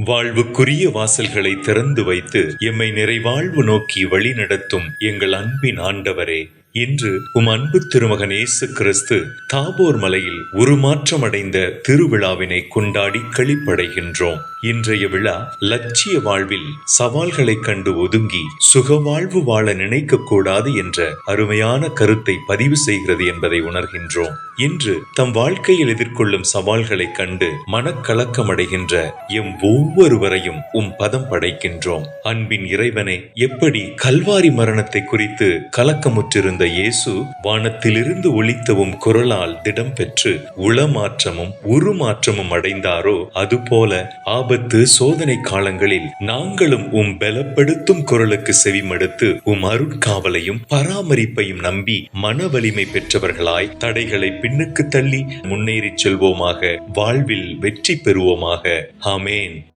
வாழ்வுக்குரிய வாசல்களை திறந்து வைத்து எம்மை நிறைவாழ்வு நோக்கி வழிநடத்தும் எங்கள் அன்பின் ஆண்டவரே. இன்று உம் அன்பு திருமகன் இயேசு கிறிஸ்து தாபோர் மலையில் உருமாற்றமடைந்த திருவிழாவினை கொண்டாடி களிப்படைகின்றோம். இன்றைய விழா லட்சிய வாழ்வில் சவால்களை கண்டு ஒதுங்கி சுகவாழ்வு வாழ நினைக்க கூடாது என்ற அருமையான கருத்தை பதிவு செய்கிறது என்பதை உணர்கின்றோம். இன்று தம் வாழ்க்கையில் எதிர்கொள்ளும் சவால்களை கண்டு மனக்கலக்கமடைகின்ற எம் ஒவ்வொருவரையும் உம் பதம் படைக்கின்றோம். அன்பின் இறைவனை எப்படி கல்வாரி மரணத்தை குறித்து கலக்கமுற்றிருந்த இயேசு வானத்திலிருந்து ஒளித்தவும் குரலால் திடம் பெற்று உளமாற்றமும் உருமாற்றமும் அடைந்தாரோ அதுபோல ஆபத்து சோதனை காலங்களில் நாங்களும் உம் பலப்படுத்தும் குரலுக்கு செவிமடுத்து உம் அருட்காவலையும் பராமரிப்பையும் நம்பி மன வலிமை பெற்றவர்களாய் தடைகளை பின்னுக்கு தள்ளி முன்னேறிச் செல்வோமாக வாழ்வில் வெற்றி பெறுவோமாக. ஆமேன்.